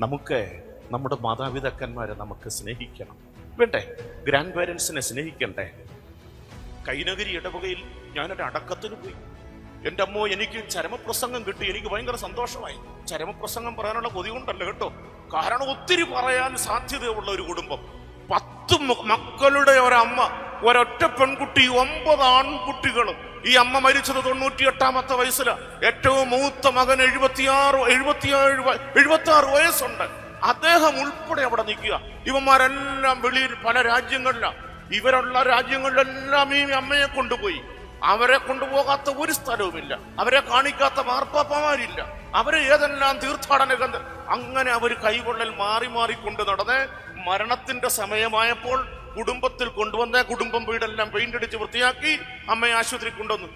നമുക്ക് നമ്മുടെ മാതാപിതാക്കന്മാരെ നമുക്ക് സ്നേഹിക്കണം. വേണ്ടേ? ഗ്രാൻഡ് പേരൻസിനെ സ്നേഹിക്കണ്ടേ? കൈനഗരി ഇടവകയിൽ ഞാനൊരു അടക്കത്തിന് പോയി. എന്റെ അമ്മോ എനിക്ക് ചരമപ്രസംഗം കിട്ടി. എനിക്ക് ഭയങ്കര സന്തോഷമായി. ചരമപ്രസംഗം പറയാനുള്ള കൊതി കൊണ്ടല്ല കേട്ടോ. കാരണം ഒത്തിരി പറയാൻ സാധ്യതയുള്ള ഒരു കുടുംബം. പത്ത് മക്കളുടെ ഒരമ്മ ഒരൊറ്റ പെൺകുട്ടി ഒമ്പത് ആൺകുട്ടികളും. ഈ അമ്മ മരിച്ചത് തൊണ്ണൂറ്റി എട്ടാമത്തെ വയസ്സില. ഏറ്റവും മൂത്ത മകൻ എഴുപത്തിയാറ് എഴുപത്തിയേഴ് എഴുപത്തി ആറ് വയസ്സുണ്ട്. അദ്ദേഹം ഉൾപ്പെടെ അവിടെ നിൽക്കുക. ഇവന്മാരെല്ലാം വെളിയിൽ പല രാജ്യങ്ങളിലാണ് ഇവരുള്ള രാജ്യങ്ങളിലെല്ലാം ഈ അമ്മയെ കൊണ്ടുപോയി. അവരെ കൊണ്ടുപോകാത്ത ഒരു സ്ഥലവുമില്ല. അവരെ കാണിക്കാത്ത മാർപ്പാപ്പമാരില്ല. അവരെ ഏതെല്ലാം തീർത്ഥാടന കേന്ദ്രം അങ്ങനെ അവർ കൈകൊള്ളൽ മാറി മാറിക്കൊണ്ട് നടന്ന് മരണത്തിന്റെ സമയമായപ്പോൾ കുടുംബത്തിൽ കൊണ്ടുവന്ന കുടുംബം വീടെല്ലാം പെയിന്റ് അടിച്ച് വൃത്തിയാക്കി അമ്മയെ ആശുപത്രി കൊണ്ടുവന്നു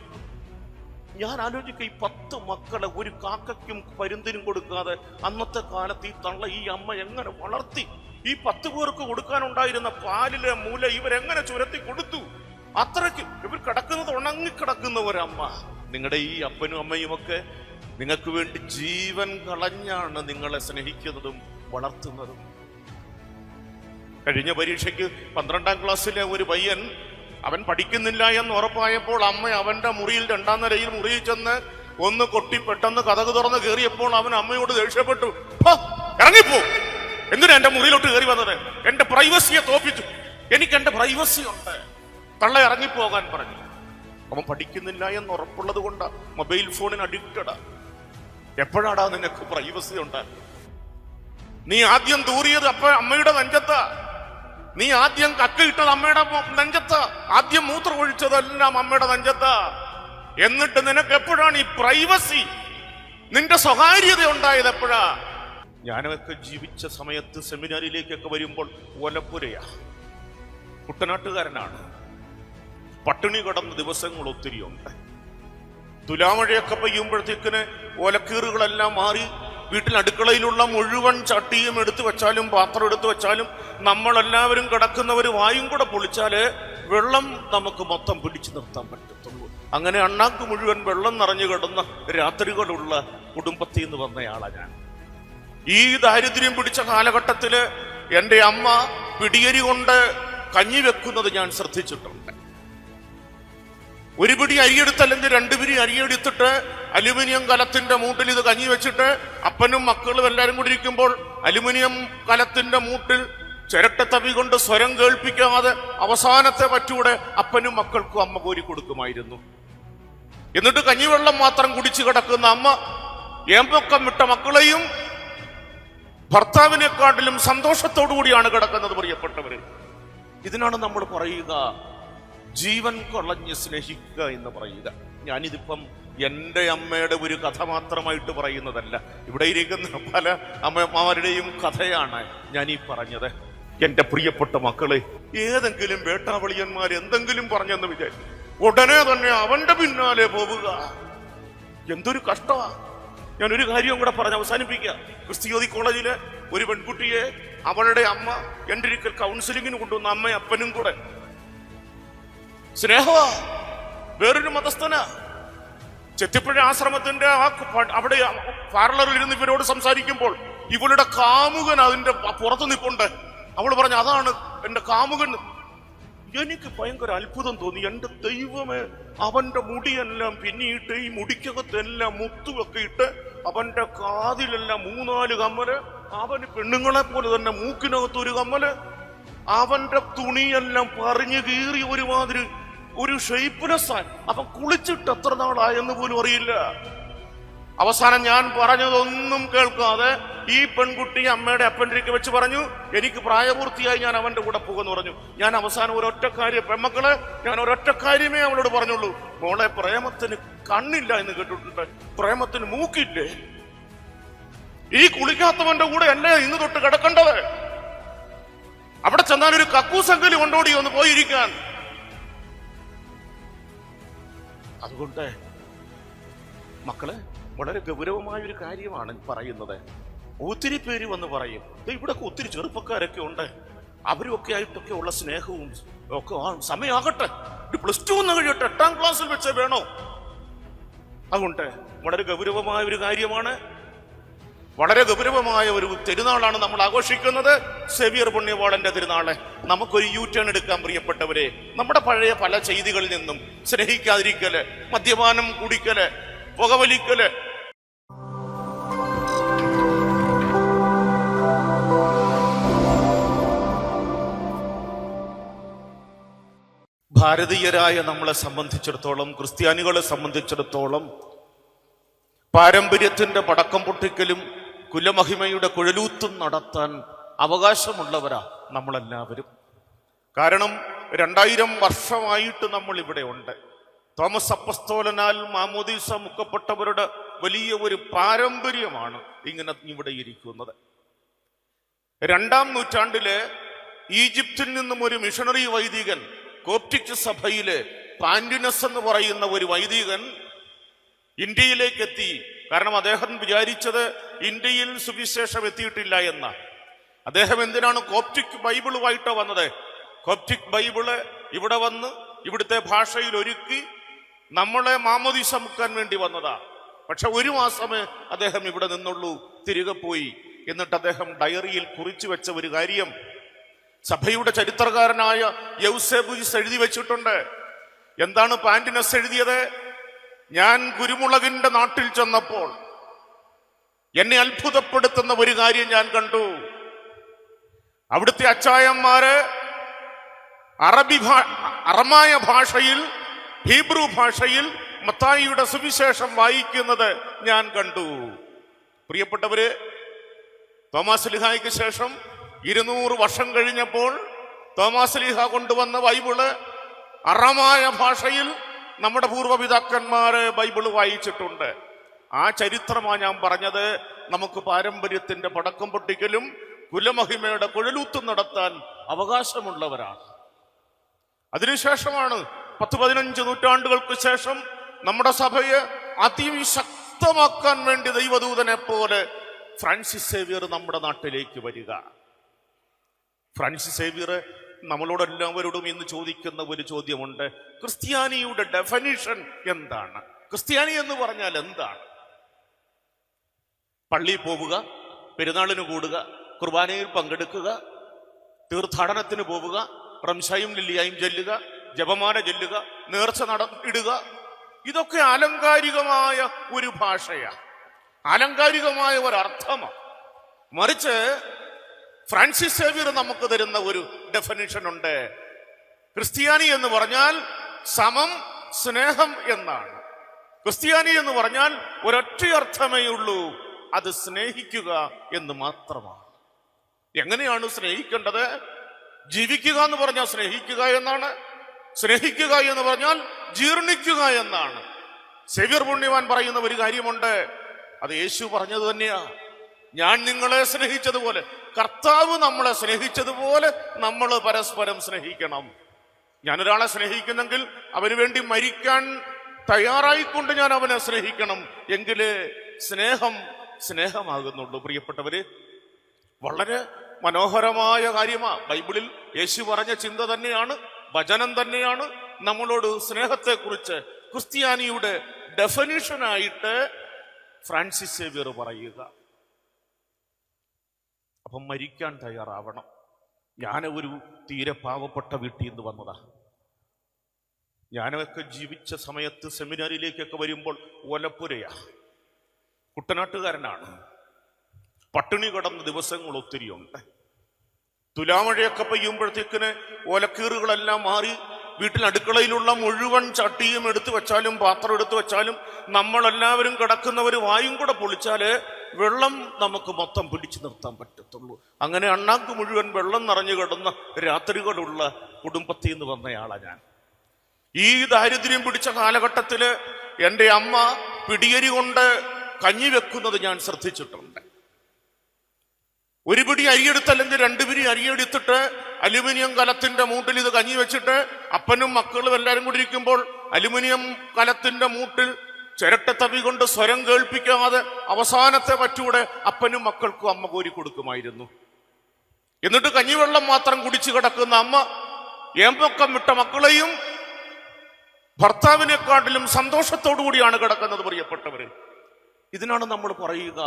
ഞാൻ ആലോചിക്കുക ഈ പത്ത് മക്കളെ ഒരു കാക്കയ്ക്കും പരുന്തിനും കൊടുക്കാതെ അന്നത്തെ കാലത്ത് ഈ തള്ള ഈ അമ്മ എങ്ങനെ വളർത്തി? ഈ പത്ത് പേർക്ക് കൊടുക്കാനുണ്ടായിരുന്ന പാലിലെ മൂല ഇവരെങ്ങനെ ചുരത്തി കൊടുത്തു? അത്രയ്ക്ക് ഇവർ കിടക്കുന്നത് ഉണങ്ങിക്കിടക്കുന്ന ഒരമ്മ നിങ്ങളുടെ ഈ അപ്പനും അമ്മയും ഒക്കെ നിങ്ങൾക്ക് വേണ്ടി ജീവൻ കളഞ്ഞാണ് നിങ്ങളെ സ്നേഹിക്കുന്നതും വളർത്തുന്നതും. കഴിഞ്ഞ പരീക്ഷയ്ക്ക് പന്ത്രണ്ടാം ക്ലാസ്സിലെ ഒരു പയ്യൻ അവൻ പഠിക്കുന്നില്ല എന്ന് ഉറപ്പായപ്പോൾ അമ്മ അവന്റെ മുറിയിൽ രണ്ടാം നിലയിൽ മുറിയിൽ ചെന്ന് ഒന്ന് കൊട്ടി പെട്ടെന്ന് കഥക് തുറന്ന് കയറിയപ്പോൾ അവൻ അമ്മയോട് ദേഷ്യപ്പെട്ടു. "ഹോ, ഇറങ്ങിപ്പോ. എന്തിനാ എന്റെ മുറിയിലോട്ട് കയറി വന്നത്? എന്റെ പ്രൈവസിയെ തോപ്പിച്ചു. എനിക്ക് എന്റെ പ്രൈവസി ഉണ്ട്. തള്ള ഇറങ്ങിപ്പോകാൻ പറഞ്ഞു. അവൻ പഠിക്കുന്നില്ല എന്ന് ഉറപ്പുള്ളത് കൊണ്ടാ മൊബൈൽ ഫോണിന് അഡിക്റ്റഡാ എപ്പോഴാടാ നിനക്ക് പ്രൈവസി ഉണ്ട്? നീ ആദ്യം തൂറിയത് അപ്പ അമ്മയുടെ നെഞ്ചത്താ. നീ ആദ്യം കക്കയിട്ടത് അമ്മയുടെ നെഞ്ചത്ത്. ആദ്യം മൂത്രം ഒഴിച്ചതെല്ലാം അമ്മയുടെ നെഞ്ചത്ത്. എന്നിട്ട് നിനക്ക് എപ്പോഴാണ് ഈ പ്രൈവസി നിന്റെ സ്വകാര്യത ഉണ്ടായത് എപ്പോഴാ? ഞാനൊക്കെ ജീവിച്ച സമയത്ത് സെമിനാരിയിലേക്കൊക്കെ വരുമ്പോൾ ഒലപ്പുരയാ കുട്ടനാട്ടുകാരനാണ്. പട്ടിണി കടന്ന ദിവസങ്ങൾ ഒത്തിരിയുണ്ട്. തുലാമഴയൊക്കെ പെയ്യുമ്പോഴത്തേക്കിന് ഓലക്കീറുകളെല്ലാം മാറി വീട്ടിൽ അടുക്കളയിലുള്ള മുഴുവൻ ചട്ടിയും എടുത്തു വെച്ചാലും പാത്രം എടുത്തു വെച്ചാലും നമ്മളെല്ലാവരും കിടക്കുന്നവർ വായും കൂടെ പൊളിച്ചാൽ വെള്ളം നമുക്ക് മൊത്തം പിടിച്ചു നിർത്താൻ പറ്റത്തുള്ളൂ. അങ്ങനെ അണ്ണാക്ക് മുഴുവൻ വെള്ളം നിറഞ്ഞു കിടന്ന രാത്രികളുള്ള കുടുംബത്തിൽ നിന്ന് വന്നയാളാണ് ഞാൻ. ഈ ദാരിദ്ര്യം പിടിച്ച കാലഘട്ടത്തിൽ എന്റെ അമ്മ പിടിയരി കൊണ്ട് കഞ്ഞി വെക്കുന്നത് ഞാൻ ശ്രദ്ധിച്ചിട്ടുണ്ട്. ഒരു പിടി അരിയെടുത്ത് അല്ലെങ്കിൽ രണ്ട് പിടി അരിയെടുത്തിട്ട് അലുമിനിയം കലത്തിന്റെ മൂട്ടിൽ ഇത് കഞ്ഞി വെച്ചിട്ട് അപ്പനും മക്കളും എല്ലാവരും കൂടി ഇരിക്കുമ്പോൾ അലുമിനിയം കലത്തിന്റെ മൂട്ടിൽ ചിരട്ടത്തവി കൊണ്ട് സ്വരം കേൾപ്പിക്കാതെ അവസാനത്തെ പറ്റൂടെ അപ്പനും മക്കൾക്കും അമ്മ കോരി കൊടുക്കുമായിരുന്നു. എന്നിട്ട് കഞ്ഞിവെള്ളം മാത്രം കുടിച്ചു കിടക്കുന്ന അമ്മ ഏമ്പൊക്കം വിട്ട മക്കളെയും ഭർത്താവിനെക്കാട്ടിലും സന്തോഷത്തോടു കൂടിയാണ് കിടക്കുന്നത് പ്രിയപ്പെട്ടവര്. ഇതിനാണ് നമ്മൾ പറയുക ജീവൻ കൊളഞ്ഞ് സ്നേഹിക്കുക എന്ന് പറയുക. ഞാനിതിപ്പം എന്റെ അമ്മയുടെ ഒരു കഥ മാത്രമായിട്ട് പറയുന്നതല്ല. ഇവിടെ ഇരിക്കുന്ന പല അമ്മമാരുടെയും കഥയാണ് ഞാൻ ഈ പറഞ്ഞത്. എന്റെ പ്രിയപ്പെട്ട മക്കളെ ഏതെങ്കിലും വേട്ടാവളിയന്മാർ എന്തെങ്കിലും പറഞ്ഞെന്ന് വിചാരിച്ചു ഉടനെ തന്നെ അവന്റെ പിന്നാലെ പോവുക. എന്തൊരു കഷ്ടമാ. ഞാൻ ഒരു കാര്യവും കൂടെ പറഞ്ഞ് അവസാനിപ്പിക്കുക ക്രിസ്തിയോതി കോളേജിലെ ഒരു പെൺകുട്ടിയെ അവളുടെ അമ്മ എന്റെ ഒരിക്കൽ കൗൺസിലിങ്ങിന് കൊണ്ടുവന്ന അമ്മയും അപ്പനും കൂടെ സ്നേഹമാ വേറൊരു മതസ്ഥന. ചെത്തിപ്പുഴ ആശ്രമത്തിന്റെ ആ അവിടെ പാർലറിൽ ഇരുന്ന് ഇവരോട് സംസാരിക്കുമ്പോൾ ഇവളുടെ കാമുകൻ അതിന്റെ പുറത്ത് നിൽപ്പുണ്ട് അവൾ പറഞ്ഞു അതാണ് എന്റെ കാമുകൻ. എനിക്ക് ഭയങ്കര അത്ഭുതം തോന്നി. എന്റെ ദൈവമേ അവന്റെ മുടിയെല്ലാം പിന്നിയിട്ട് ഈ മുടിക്കകത്തെല്ലാം മുത്തുമൊക്കെ ഇട്ട് അവന്റെ കാതിലെല്ലാം മൂന്നാൽ കമ്മൽ അവന് പെണ്ണുങ്ങളെ പോലെ തന്നെ മൂക്കിനകത്ത് ഒരു കമ്മൽ അവന്റെ തുണിയെല്ലാം പറഞ്ഞു കീറി ഒരുമാതിരി ഒരു ഷെയ്പ്പ്നെസ് അവൻ കുളിച്ചിട്ട് എത്ര നാളായെന്ന് പോലും അറിയില്ല. അവസാനം ഞാൻ പറഞ്ഞതൊന്നും കേൾക്കാതെ ഈ പെൺകുട്ടി അമ്മയുടെ അപ്പൻഡ്രിക്ക് വെച്ച് പറഞ്ഞു എനിക്ക് പ്രായപൂർത്തിയായി ഞാൻ അവന്റെ കൂടെ പോകുമെന്ന് പറഞ്ഞു. ഞാൻ അവസാനം ഒരൊറ്റ കാര്യം പെമ്മക്കളെ ഞാൻ ഒരൊറ്റ കാര്യമേ അവളോട് പറഞ്ഞുള്ളൂ. മോളെ പ്രേമത്തിന് കണ്ണില്ല എന്ന് കേട്ടിട്ടുണ്ട്. പ്രേമത്തിന് മൂക്കില്ലേ? ഈ കുളിക്കാത്തവന്റെ കൂടെ അല്ലേ ഇന്ന് തൊട്ട് കിടക്കേണ്ടത്? അവിടെ ചെന്നാൽ ഒരു കക്കൂസെങ്കിലും കൊണ്ടോടി ഒന്ന് പോയിരിക്കാൻ. അതുകൊണ്ട് മക്കളെ വളരെ ഗൗരവമായ ഒരു കാര്യമാണ് പറയുന്നത്. ഒത്തിരി പേര് വന്ന് പറയും ഇവിടെ ഒത്തിരി ചെറുപ്പക്കാരൊക്കെ ഉണ്ട്. അവരൊക്കെ ആയിട്ടൊക്കെ ഉള്ള സ്നേഹവും ഒക്കെ സമയമാകട്ടെ. പ്ലസ് ടു ഒന്ന് കഴിയട്ടെ എട്ടാം ക്ലാസ്സിൽ വെച്ചേ വേണോ? അതുകൊണ്ട് വളരെ ഗൗരവമായ ഒരു കാര്യമാണ് വളരെ ഗൗരവമായ ഒരു തിരുനാളാണ് നമ്മൾ ആഘോഷിക്കുന്നത്. സെവിയർ പുണ്യവാളന്റെ തിരുനാൾ. നമുക്കൊരു യൂ ടേൺ എടുക്കാൻ പ്രിയപ്പെട്ടവരെ നമ്മുടെ പഴയ പല ചെയ്തികളിൽ നിന്നും സ്നേഹിക്കാതിരിക്കൽ മദ്യപാനം കുടിക്കൽ പുകവലിക്കൽ. ഭാരതീയരായ നമ്മളെ സംബന്ധിച്ചിടത്തോളം ക്രിസ്ത്യാനികളെ സംബന്ധിച്ചിടത്തോളം പാരമ്പര്യത്തിന്റെ പടക്കം പൊട്ടിക്കലും കുലമഹിമയുടെ കുഴലൂത്തും നടത്താൻ അവകാശമുള്ളവരാ നമ്മളെല്ലാവരും. കാരണം രണ്ടായിരം വർഷമായിട്ട് നമ്മൾ ഇവിടെ ഉണ്ട്. തോമസ് അപ്പസ്തോലനാൽ മാമോദീസ മുക്കപ്പെട്ടവരുടെ വലിയ ഒരു പാരമ്പര്യമാണ് ഇങ്ങനെ ഇവിടെ ഇരിക്കുന്നത്. രണ്ടാം നൂറ്റാണ്ടിലെ ഈജിപ്തിൽ നിന്നും ഒരു മിഷണറി വൈദികൻ കോപ്റ്റിക് സഭയിലെ പാൻഡിനസ് എന്ന് പറയുന്ന ഒരു വൈദികൻ ഇന്ത്യയിലേക്ക് എത്തി കാരണം അദ്ദേഹം വിചാരിച്ചത് ഇന്ത്യയിൽ സുവിശേഷം എത്തിയിട്ടില്ല എന്ന. അദ്ദേഹം എന്തിനാണ് കോപ്റ്റിക് ബൈബിളുമായിട്ടോ വന്നത്? കോപ്റ്റിക് ബൈബിൾ ഇവിടെ വന്ന് ഇവിടുത്തെ ഭാഷയിൽ ഒരുക്കി നമ്മളെ മാമോദീസ മുക്കാൻ വേണ്ടി വന്നതാ. പക്ഷെ ഒരു മാസമേ അദ്ദേഹം ഇവിടെ നിന്നുള്ളൂ തിരികെ പോയി. എന്നിട്ട് അദ്ദേഹം ഡയറിയിൽ കുറിച്ചു വെച്ച ഒരു കാര്യം സഭയുടെ ചരിത്രകാരനായ യൗസേബുജിസ് എഴുതി വെച്ചിട്ടുണ്ട്. എന്താണ് പാൻഡിനസ് എഴുതിയത്? ഞാൻ കുരുമുളകിന്റെ നാട്ടിൽ ചെന്നപ്പോൾ എന്നെ അത്ഭുതപ്പെടുത്തുന്ന ഒരു കാര്യം ഞാൻ കണ്ടു. അവിടുത്തെ അച്ചായന്മാര് അറബി ഭാ അറമായ ഭാഷയിൽ ഹീബ്രു ഭാഷയിൽ മത്തായിയുടെ സുവിശേഷം വായിക്കുന്നത് ഞാൻ കണ്ടു. പ്രിയപ്പെട്ടവര് തോമാസ് ലിഹായ്ക്ക് ശേഷം ഇരുന്നൂറ് വർഷം കഴിഞ്ഞപ്പോൾ തോമാസ് ലിഹ കൊണ്ടുവന്ന ബൈബിൾ അറമായ ഭാഷയിൽ നമ്മുടെ പൂർവപിതാക്കന്മാര് ബൈബിൾ വായിച്ചിട്ടുണ്ട്. ആ ചരിത്രമാണ് ഞാൻ പറഞ്ഞത് നമുക്ക് പാരമ്പര്യത്തിന്റെ പടക്കം പൊട്ടിക്കലും കുലമഹിമയുടെ കുഴലൂത്തും നടത്താൻ അവകാശമുള്ളവരാണ്. അതിനുശേഷമാണ് പത്ത് പതിനഞ്ച് നൂറ്റാണ്ടുകൾക്ക് ശേഷം നമ്മുടെ സഭയെ അതിശക്തമാക്കാൻ വേണ്ടി ദൈവദൂതനെ പോലെ ഫ്രാൻസിസ് സേവിയർ നമ്മുടെ നാട്ടിലേക്ക് വരിക. ഫ്രാൻസിസ് സേവിയർ നമ്മളോട് എല്ലാവരോടും ഇന്ന് ചോദിക്കുന്ന ഒരു ചോദ്യമുണ്ട്. ക്രിസ്ത്യാനിയുടെ ഡെഫനിഷൻ എന്താണ്? ക്രിസ്ത്യാനി എന്ന് പറഞ്ഞാൽ എന്താണ്? പള്ളിയിൽ പോവുക പെരുന്നാളിന് കൂടുക കുർബാനയിൽ പങ്കെടുക്കുക തീർത്ഥാടനത്തിന് പോവുക റംസായും ലില്ലിയായും ചെല്ലുക ജപമാല ചെല്ലുക നേർച്ച നട ഇടുക. ഇതൊക്കെ ആലങ്കാരികമായ ഒരു ഭാഷയാണ്. ആലങ്കാരികമായ ഒരർത്ഥമാണ്. മറിച്ച് ഫ്രാൻസിസ് സേവ്യർ നമുക്ക് തരുന്ന ഒരു ഡെഫിനിഷൻ ഉണ്ട്. ക്രിസ്ത്യാനി എന്ന് പറഞ്ഞാൽ സമം സ്നേഹം എന്നാണ്. ക്രിസ്ത്യാനി എന്ന് പറഞ്ഞാൽ ഒരൊറ്റ അർത്ഥമേ ഉള്ളൂ അത് സ്നേഹിക്കുക എന്ന് മാത്രമാണ്. എങ്ങനെയാണ് സ്നേഹിക്കേണ്ടത്? ജീവിക്കുക എന്ന് പറഞ്ഞാൽ സ്നേഹിക്കുക എന്നാണ്. സ്നേഹിക്കുക എന്ന് പറഞ്ഞാൽ ജീർണിക്കുക എന്നാണ്. സെവിയർ പുണ്യവാൻ പറയുന്ന ഒരു കാര്യമുണ്ട്. അത് യേശു പറഞ്ഞത് തന്നെയാ. ഞാൻ നിങ്ങളെ സ്നേഹിച്ചതുപോലെ കർത്താവ് നമ്മളെ സ്നേഹിച്ചതുപോലെ നമ്മൾ പരസ്പരം സ്നേഹിക്കണം. ഞാനൊരാളെ സ്നേഹിക്കുന്നെങ്കിൽ അവന് വേണ്ടി മരിക്കാൻ തയ്യാറായിക്കൊണ്ട് ഞാൻ അവനെ സ്നേഹിക്കണം. എങ്കിലേ സ്നേഹം സ്നേഹമാകുന്നുള്ളൂ. പ്രിയപ്പെട്ടവര് വളരെ മനോഹരമായ കാര്യമാ. ബൈബിളിൽ യേശു പറഞ്ഞ ചിന്ത തന്നെയാണ് വചനം തന്നെയാണ്. നമ്മളോട് സ്നേഹത്തെക്കുറിച്ച് ക്രിസ്ത്യാനിയുടെ ഡെഫനിഷനായിട്ട് ഫ്രാൻസിസ് സേവിയർ പറയുക. അപ്പം മരിക്കാൻ തയ്യാറാവണം. ഞാൻ ഒരു തീരെ പാവപ്പെട്ട വീട്ടിൽ നിന്ന് വന്നതാ. ഞാനൊക്കെ ജീവിച്ച സമയത്ത് സെമിനാരിലേക്കൊക്കെ വരുമ്പോൾ ഒലപ്പുരയാ കുട്ടനാട്ടുകാരനാണ്. പട്ടിണി കിടന്ന ദിവസങ്ങൾ ഒത്തിരിയുണ്ട് തുലാമഴയൊക്കെ പെയ്യുമ്പോഴത്തേക്കിന് ഓലക്കീറുകളെല്ലാം മാറി വീട്ടിൽ അടുക്കളയിലുള്ള മുഴുവൻ ചട്ടിയും എടുത്തു വെച്ചാലും പാത്രം എടുത്തു വെച്ചാലും നമ്മളെല്ലാവരും കിടക്കുന്നവർ വായും കൂടെ പൊളിച്ചാൽ വെള്ളം നമുക്ക് മൊത്തം പിടിച്ചു നിർത്താൻ പറ്റത്തുള്ളൂ. അങ്ങനെ അണ്ണാക്ക് മുഴുവൻ വെള്ളം നിറഞ്ഞു കിടന്ന രാത്രികളുള്ള കുടുംബത്തിൽ നിന്ന് വന്നയാളാ ഞാൻ. ഈ ദാരിദ്ര്യം പിടിച്ച കാലഘട്ടത്തിൽ എന്റെ അമ്മ പിടിയരി കൊണ്ട് കഞ്ഞി വെക്കുന്നത് ഞാൻ ശ്രദ്ധിച്ചിട്ടുണ്ട്. ഒരു പിടി അരിയെടുത്ത് അല്ലെങ്കിൽ രണ്ടു പിടി അരിയെടുത്തിട്ട് അലുമിനിയം കലത്തിന്റെ മൂട്ടിൽ ഇത് കഞ്ഞി വെച്ചിട്ട് അപ്പനും മക്കളും എല്ലാവരും കൂടി ഇരിക്കുമ്പോൾ അലുമിനിയം കലത്തിന്റെ മൂട്ടിൽ ചിരട്ടത്തവി കൊണ്ട് സ്വരം കേൾപ്പിക്കാതെ അവസാനത്തെ പറ്റൂടെ അപ്പനും മക്കൾക്കും അമ്മ കോരി കൊടുക്കുമായിരുന്നു. എന്നിട്ട് കഞ്ഞിവെള്ളം മാത്രം കുടിച്ചു കിടക്കുന്ന അമ്മ ഏമ്പക്കം വിട്ട മക്കളെയും ഭർത്താവിനെക്കാട്ടിലും സന്തോഷത്തോടു കൂടിയാണ് കിടക്കുന്നത് പ്രിയപ്പെട്ടവർ ഇതിനാണ് നമ്മൾ പറയുക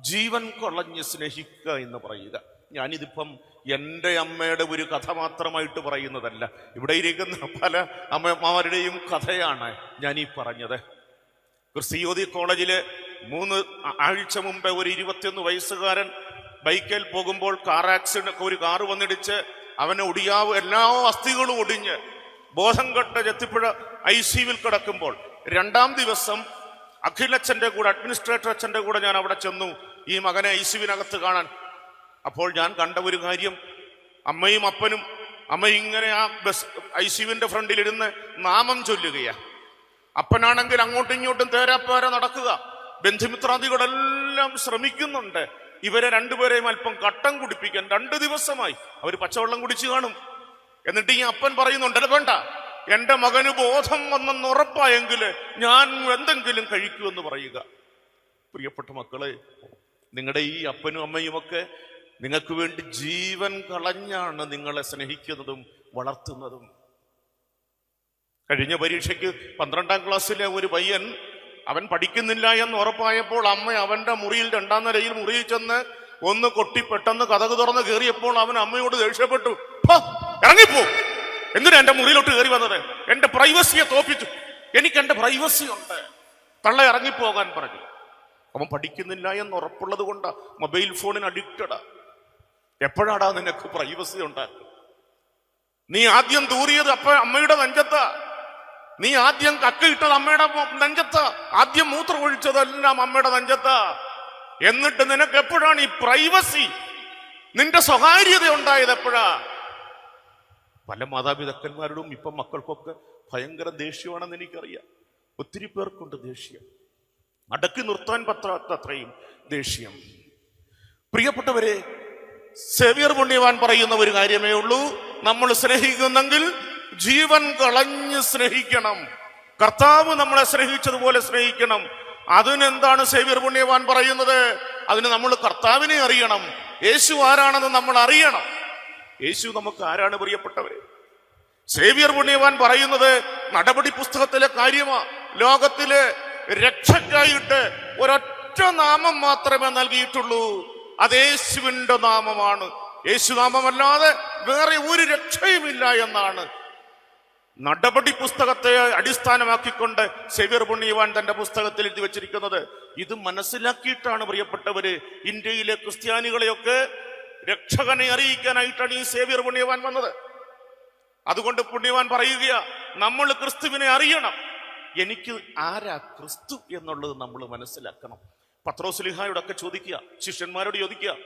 ജീവൻ കൊളഞ്ഞ് സ്നേഹിക്കുക എന്ന് പറയുക. ഞാനിതിപ്പം എന്റെ അമ്മയുടെ ഒരു കഥ മാത്രമായിട്ട് പറയുന്നതല്ല. ഇവിടെ ഇരിക്കുന്ന പല അമ്മമാരുടെയും കഥയാണ് ഞാൻ ഈ പറഞ്ഞത്. ക്രിസ്തിയോദി കോളേജിൽ മൂന്ന് ആഴ്ച മുമ്പേ ഒരു ഇരുപത്തിയൊന്ന് വയസ്സുകാരൻ ബൈക്കിൽ പോകുമ്പോൾ കാർ ആക്സിഡന്റ് ഒരു കാറ് വന്നിടിച്ച് അവനെ ഒടിയാവ് എല്ലാ അസ്ഥികളും ഒടിഞ്ഞ് ബോധം കെട്ട ചെത്തിപ്പുഴ ഐ സിയുവിൽ കിടക്കുമ്പോൾ രണ്ടാം ദിവസം അഖിലച്ഛന്റെ കൂടെ അഡ്മിനിസ്ട്രേറ്റർ അച്ഛന്റെ കൂടെ ഞാൻ അവിടെ ചെന്നു ഈ മകനെ ഐ സിയുവിനകത്ത് കാണാൻ. അപ്പോൾ ഞാൻ കണ്ട ഒരു കാര്യം അമ്മയും അപ്പനും അമ്മ ഇങ്ങനെ ആ ബസ് ഐ സിയുവിന്റെ ഫ്രണ്ടിലിരുന്ന് നാമം ചൊല്ലുകയാ. അപ്പനാണെങ്കിൽ അങ്ങോട്ടും ഇങ്ങോട്ടും തേരാപ്പാര നടക്കുക. ബന്ധുമിത്രാദികളെല്ലാം ശ്രമിക്കുന്നുണ്ട്. ഇവരെ രണ്ടുപേരെയും അല്പം കട്ടം കുടിപ്പിക്കാൻ രണ്ടു ദിവസമായി അവർ പച്ചവെള്ളം കുടിച്ചു കാണും. എന്നിട്ട് ഈ അപ്പൻ പറയുന്നുണ്ട് "അല്ല, വേണ്ട എന്റെ മകന് ബോധം വന്നെന്ന് ഉറപ്പായെങ്കിൽ ഞാൻ എന്തെങ്കിലും കഴിക്കുമെന്ന് പറയുക. പ്രിയപ്പെട്ട മക്കളെ നിങ്ങളുടെ ഈ അപ്പനും അമ്മയും ഒക്കെ നിങ്ങൾക്ക് വേണ്ടി ജീവൻ കളഞ്ഞാണ് നിങ്ങളെ സ്നേഹിക്കുന്നതും വളർത്തുന്നതും. കഴിഞ്ഞ പരീക്ഷയ്ക്ക് പന്ത്രണ്ടാം ക്ലാസ്സിലെ ഒരു പയ്യൻ അവൻ പഠിക്കുന്നില്ല എന്ന് ഉറപ്പായപ്പോൾ അമ്മ അവന്റെ മുറിയിൽ രണ്ടാം നിലയിൽ മുറിയിൽ ചെന്ന് ഒന്ന് കൊട്ടി പെട്ടെന്ന് കഥക് തുറന്ന് കയറിയപ്പോൾ അവൻ അമ്മയോട് ദേഷ്യപ്പെട്ടു. "ഹോ, ഇറങ്ങിപ്പോ. എന്തിനാ എന്റെ മുറിയിലോട്ട് കയറി വന്നത്? എന്റെ പ്രൈവസിയെ തോപ്പിച്ചു. എനിക്ക് എന്റെ പ്രൈവസി ഉണ്ട്. തള്ള ഇറങ്ങിപ്പോകാൻ പറഞ്ഞു. അവൻ പഠിക്കുന്നില്ല എന്ന് ഉറപ്പുള്ളത് കൊണ്ടാ മൊബൈൽ ഫോണിന് അഡിക്റ്റഡാ എപ്പോഴാടാ നിനക്ക് പ്രൈവസി ഉണ്ടാക്കുക നീ ആദ്യം തൂറിയത് അപ്പ അമ്മയുടെ നെഞ്ചത്താ. നീ ആദ്യം കക്കയിട്ടത് അമ്മയുടെ നെഞ്ചത്ത്. ആദ്യം മൂത്രം ഒഴിച്ചതെല്ലാം അമ്മയുടെ നെഞ്ചത്ത്. എന്നിട്ട് നിനക്ക് എപ്പോഴാണ് ഈ പ്രൈവസി നിന്റെ സ്വകാര്യത ഉണ്ടായത് എപ്പോഴാ? പല മാതാപിതാക്കന്മാരോടും ഇപ്പം മക്കൾക്കൊക്കെ ഭയങ്കര ദേഷ്യമാണെന്ന് എനിക്കറിയാം. ഒത്തിരി പേർക്കുണ്ട് ദേഷ്യം. അടക്കി നിർത്താൻ പറ്റാത്ത അത്രയും ദേഷ്യം. പ്രിയപ്പെട്ടവരെ സേവിയർ പുണ്യവാൻ പറയുന്ന ഒരു കാര്യമേ ഉള്ളൂ. നമ്മൾ സ്നേഹിക്കുന്നെങ്കിൽ ജീവൻ കളഞ്ഞ് സ്നേഹിക്കണം. കർത്താവ് നമ്മളെ സ്നേഹിച്ചതുപോലെ സ്നേഹിക്കണം. അതിനെന്താണ് സേവ്യർ പുണ്യവാൻ പറയുന്നത്? അതിന് നമ്മൾ കർത്താവിനെ അറിയണം. യേശു ആരാണെന്ന് നമ്മൾ അറിയണം. യേശു നമുക്ക് ആരാണ് പ്രിയപ്പെട്ടവരെ? സേവ്യർ പുണ്യവാൻ പറയുന്നത് നടപടി പുസ്തകത്തിലെ കാര്യമാ. ലോകത്തിലെ രക്ഷയ്ക്കായിട്ട് ഒരൊറ്റ നാമം മാത്രമേ നൽകിയിട്ടുള്ളൂ. അത് യേശുവിന്റെ നാമമാണ്. യേശുനാമമല്ലാതെ വേറെ ഒരു രക്ഷയുമില്ല എന്നാണ്. നടപടി പുസ്തകത്തെ അടിസ്ഥാനമാക്കിക്കൊണ്ട് സേവ്യർ പുണ്യവാൻ തന്റെ പുസ്തകത്തിൽ എഴുതി വെച്ചിരിക്കുന്നത്. ഇത് മനസ്സിലാക്കിയിട്ടാണ് പ്രിയപ്പെട്ടവര് ഇന്ത്യയിലെ ക്രിസ്ത്യാനികളെയൊക്കെ രക്ഷകനെ അറിയിക്കാനായിട്ടാണ് ഈ സേവ്യർ പുണ്യവാൻ വന്നത്. അതുകൊണ്ട് പുണ്യവാൻ പറയുകയാണ് നമ്മൾ ക്രിസ്തുവിനെ അറിയണം. എനിക്ക് ആരാ ക്രിസ്തു എന്നുള്ളത് നമ്മൾ മനസ്സിലാക്കണം. പത്രോസ്ലിഹായോടൊക്കെ ചോദിക്കുക ശിഷ്യന്മാരോട് ചോദിക്കുക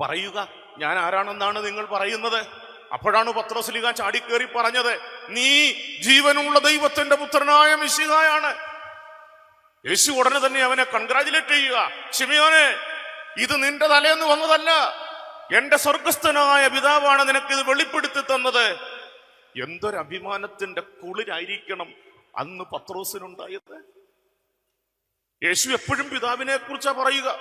പറയുക ഞാൻ ആരാണെന്നാണ് നിങ്ങൾ പറയുന്നത്? അപ്പോഴാണ് പത്രോസ്ലിഹ ചാടിക്കേറി പറഞ്ഞത് നീ ജീവനുള്ള ദൈവത്തിന്റെ പുത്രനായ മിശിഹായാണ്. യേശു ഉടനെ തന്നെ അവനെ കൺഗ്രാചുലേറ്റ് ചെയ്യുക ശിമയോനെ ഇത് നിന്റെ തലേന്ന് വന്നതല്ല എന്റെ സ്വർഗസ്ഥനായ പിതാവാണ് നിനക്ക് ഇത് വെളിപ്പെടുത്തി തന്നത്. എന്തൊരു അഭിമാനത്തിന്റെ കുളിരായിരിക്കണം അന്ന് പത്രോസിനുണ്ടായത്? യേശു എപ്പോഴും പിതാവിനെ കുറിച്ചാ പറയുക.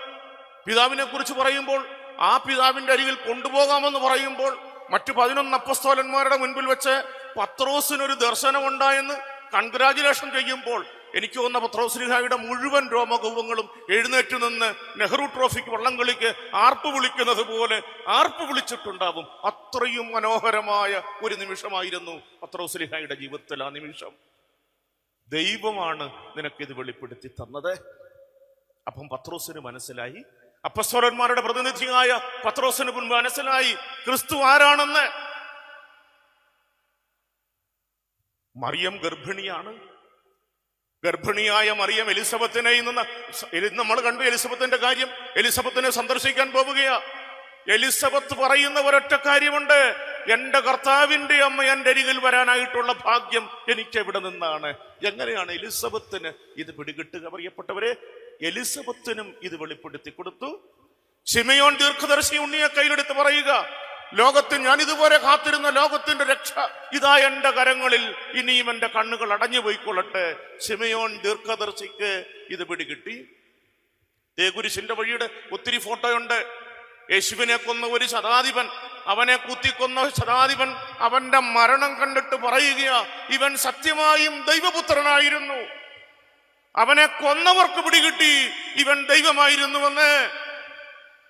പിതാവിനെ കുറിച്ച് പറയുമ്പോൾ ആ പിതാവിന്റെ അരികിൽ കൊണ്ടുപോകാമെന്ന് പറയുമ്പോൾ മറ്റു പതിനൊന്ന് അപ്പസ്തോലന്മാരുടെ മുൻപിൽ വെച്ച് പത്രോസിനൊരു ദർശനമുണ്ടായെന്ന് കൺഗ്രാജുലേഷൻ ചെയ്യുമ്പോൾ എനിക്ക് തോന്നുന്ന പത്രോസ്ലിഹായുടെ മുഴുവൻ രോമകൂപങ്ങളും എഴുന്നേറ്റ് നിന്ന് നെഹ്റു ട്രോഫിക്ക് വള്ളംകളിക്ക് ആർപ്പ് വിളിക്കുന്നത് പോലെ ആർപ്പ് വിളിച്ചിട്ടുണ്ടാവും. അത്രയും മനോഹരമായ ഒരു നിമിഷമായിരുന്നു പത്രോസ്ലിഹായുടെ ജീവിതത്തിൽ ആ നിമിഷം. ദൈവമാണ് നിനക്കിത് വെളിപ്പെടുത്തി തന്നത്. അപ്പം പത്രോസിന് മനസ്സിലായി അപ്പസ്വരന്മാരുടെ പ്രതിനിധിയായ പത്രോസിന് മുൻപ് മനസ്സിലായി ക്രിസ്തു ആരാണെന്ന്. മറിയം ഗർഭിണിയാണ്. ഗർഭിണിയായ മറിയം എലിസബത്തിനെ നിന്ന് നമ്മൾ കണ്ടു എലിസബത്തിന്റെ കാര്യം. എലിസബത്തിനെ സന്ദർശിക്കാൻ പോവുകയാ. എലിസബത്ത് പറയുന്ന ഒരൊറ്റ കാര്യമുണ്ട്. എന്റെ കർത്താവിന്റെ അമ്മ എന്റെ അരികിൽ വരാനായിട്ടുള്ള ഭാഗ്യം എനിക്ക് എവിടെ നിന്നാണ്? എങ്ങനെയാണ് എലിസബത്തിന് ഇത് പിടികിട്ടുക? പ്രിയപ്പെട്ടവരെ എലിസബത്തിനും ഇത് വെളിപ്പെടുത്തി കൊടുത്തു. ശിമയോൻ ദീർഘദർശി ഉണ്ണിയെ കയ്യിലെടുത്ത് പറയുക ലോകത്തിൽ ഞാൻ ഇതുപോലെ കാത്തിരുന്ന ലോകത്തിന്റെ രക്ഷ ഇതാ എന്റെ കരങ്ങളിൽ. ഇനിയും എന്റെ കണ്ണുകൾ അടഞ്ഞു പോയിക്കൊള്ളട്ടെ. ശിമയോൻ ദീർഘദർശിക്ക് ഇത് പിടികിട്ടി. ദേഗുരിശിന്റെ വഴിയുടെ ഒത്തിരി ഫോട്ടോയുണ്ട്. യേശുവിനെ കൊന്ന ഒരു ശതാധിപൻ അവനെ കുത്തിക്കൊന്ന ശതാധിപൻ അവന്റെ മരണം കണ്ടിട്ട് പറയുകയാ ഇവൻ സത്യമായും ദൈവപുത്രനായിരുന്നു. അവനെ കൊന്നവർക്ക് പിടികിട്ടി. ഇവൻ ദൈവമായിരുന്നുവെന്ന്.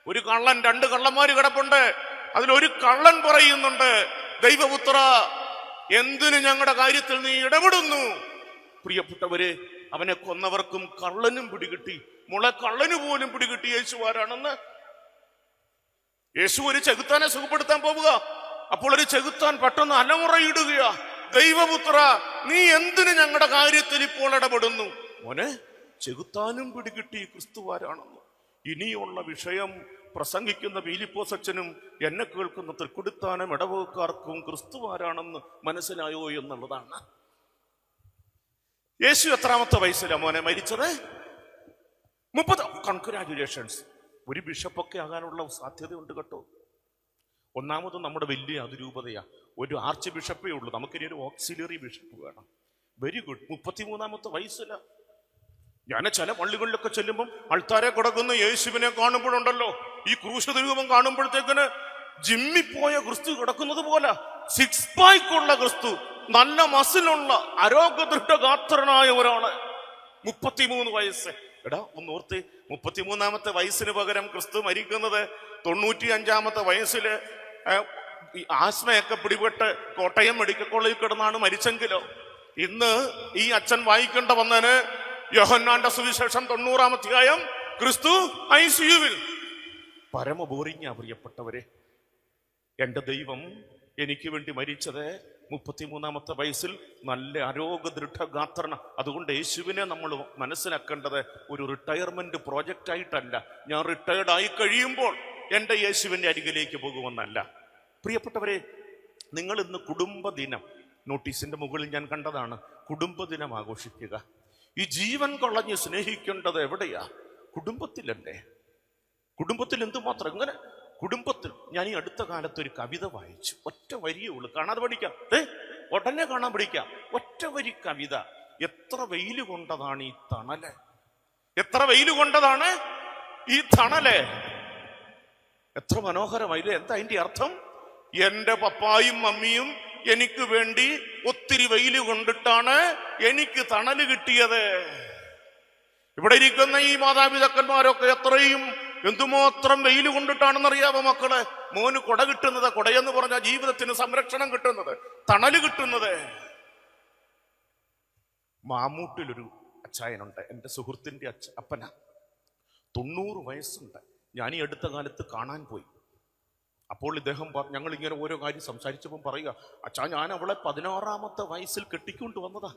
ഒരു കള്ളൻ രണ്ട് കള്ളന്മാര് കിടപ്പുണ്ട്. അതിലൊരു കള്ളൻ പറയുന്നുണ്ട് ദൈവപുത്ര എന്തിനു ഞങ്ങളുടെ കാര്യത്തിൽ നീ ഇടപെടുന്നു? പ്രിയപ്പെട്ടവരെ അവനെ കൊന്നവർക്കും കള്ളനും പിടികിട്ടി. മുള കള്ളന് പോലും പിടികിട്ടി യേശു ആരാണെന്ന്. യേശു ഒരു ചെകുത്താനെ സുഖപ്പെടുത്താൻ പോവുക. അപ്പോൾ ഒരു ചെകുത്താൻ പെട്ടെന്ന് അലമുറയിടുകയാ. ദൈവപുത്ര നീ എന്തിനു ഞങ്ങളുടെ കാര്യത്തിൽ ഇപ്പോൾ ഇടപെടുന്നു? മോനെ ചെകുത്താനും പിടികിട്ടി ക്രിസ്തുവാരാണെന്ന്. ഇനിയുള്ള വിഷയം പ്രസംഗിക്കുന്ന പീലിപ്പോസച്ചനും എന്നെ കേൾക്കുന്ന തൃക്കുടിത്താനം ഇടവകക്കാർക്കും ക്രിസ്തുവാരാണെന്ന് മനസ്സിലായോ എന്നുള്ളതാണ്. യേശു എത്രാമത്തെ വയസ്സിലാണ് മോനെ മരിച്ചത്? മുപ്പത് കൺഗ്രാജുലേഷൻസ് ഒരു ബിഷപ്പൊക്കെ ആകാനുള്ള സാധ്യതയുണ്ട് കേട്ടോ. ഒന്നാമത് നമ്മുടെ വലിയ അതിരൂപതയാ. ഒരു ആർച്ച് ബിഷപ്പേ ഉള്ളൂ. നമുക്കിനി ഒരു ഓക്സിലറി ബിഷപ്പ് വേണം. വെരി ഗുഡ് മുപ്പത്തിമൂന്നാമത്തെ വയസ്സില. ഞാൻ ചില പള്ളികളിലൊക്കെ ചെല്ലുമ്പം ആൾക്കാരെ കിടക്കുന്ന യേശുവിനെ കാണുമ്പോഴുണ്ടല്ലോ. ഈ ക്രൂശ ദുരൂപം കാണുമ്പോഴത്തേക്കിന് ജിമ്മിപ്പോയ ക്രിസ്തു കിടക്കുന്നത് പോലെ സിക്സ് പായ്ക്കുള്ള ക്രിസ്തു നല്ല മസിലുള്ള ആരോഗ്യദൃഷ്ടഗാത്രനായ ഒരാൾ. മുപ്പത്തിമൂന്ന് വയസ്സ്. എടാ ഒന്ന് ഓർത്ത് മുപ്പത്തിമൂന്നാമത്തെ വയസ്സിന് പകരം ക്രിസ്തു മരിക്കുന്നത് തൊണ്ണൂറ്റി അഞ്ചാമത്തെ വയസ്സിൽ ആസ്മയൊക്കെ പിടിപെട്ട് കോട്ടയം മെഡിക്കൽ കോളേജിൽ കിടന്നാണ് മരിച്ചെങ്കിലോ. ഇന്ന് ഈ അച്ഛൻ വായിക്കേണ്ട വന്നതിന് യോഹന്നാന്റെ സുവിശേഷം തൊണ്ണൂറാം അധ്യായം ക്രിസ്തു ഐ സിയുവിൽ പരമ പ്രിയപ്പെട്ടവരെ എന്റെ ദൈവം എനിക്ക് വേണ്ടി മരിച്ചത് മുപ്പത്തിമൂന്നാമത്തെ വയസ്സിൽ നല്ല ആരോഗ്യ ദൃഢഗാത്രന അതുകൊണ്ട് യേശുവിനെ നമ്മൾ മനസ്സിലാക്കേണ്ടത് ഒരു റിട്ടയർമെന്റ് പ്രോജക്റ്റ് ആയിട്ടല്ല. ഞാൻ റിട്ടയർഡ് ആയി കഴിയുമ്പോൾ എന്റെ യേശുവിന്റെ അരികിലേക്ക് പോകുമെന്നല്ല. പ്രിയപ്പെട്ടവരെ നിങ്ങൾ ഇന്ന് കുടുംബദിനം നോട്ടീസിന്റെ മുകളിൽ ഞാൻ കണ്ടതാണ് കുടുംബദിനം ആഘോഷിക്കുക. ഈ ജീവൻ കൊള്ളഞ്ഞ് സ്നേഹിക്കേണ്ടത് എവിടെയാ? കുടുംബത്തിലല്ലേ. കുടുംബത്തിൽ എന്തുമാത്രം? ഇങ്ങനെ കുടുംബത്തിൽ ഞാൻ ഈ അടുത്ത കാലത്ത് ഒരു കവിത വായിച്ചു. ഒറ്റ വരിയേ ഉള്ളൂ. കാണാതെ പഠിക്കാം. ഏ ഉടനെ കാണാൻ പഠിക്കാം. ഒറ്റ വരി കവിത. എത്ര വെയിൽ കൊണ്ടതാണ് ഈ തണൽ? എത്ര വെയിൽ കൊണ്ടതാണ് ഈ തണൽ? എത്ര മനോഹരമായില്ലേ? എന്താ അതിന്റെ അർത്ഥം? എന്റെ പപ്പായും മമ്മിയും എനിക്ക് വേണ്ടി ഒത്തിരി വെയിൽ കൊണ്ടിട്ടാണ് എനിക്ക് തണൽ കിട്ടിയത്. ഇവിടെ ഇരിക്കുന്ന ഈ മാതാപിതാക്കന്മാരൊക്കെ എത്രയും എന്തുമാത്രം വെയിൽ കൊണ്ടിട്ടാണെന്നറിയാമോ മക്കളെ? മോന് കൊട കിട്ടുന്നത് കൊടയെന്ന് പറഞ്ഞാൽ ജീവിതത്തിന് സംരക്ഷണം കിട്ടുന്നത് തണൽ കിട്ടുന്നത്. മാമൂട്ടിലൊരു അച്ചായനുണ്ട് എന്റെ സുഹൃത്തിന്റെ അച്ഛ അപ്പന. തൊണ്ണൂറ് വയസ്സുണ്ട്. ഞാൻ ഈ അടുത്ത കാലത്ത് കാണാൻ പോയി. അപ്പോൾ ഇദ്ദേഹം ഞങ്ങൾ ഇങ്ങനെ ഓരോ കാര്യം സംസാരിച്ചപ്പോൾ പറയുക അച്ഛാ ഞാൻ അവളെ പതിനാറാമത്തെ വയസ്സിൽ കെട്ടിക്കൊണ്ട് വന്നതാ.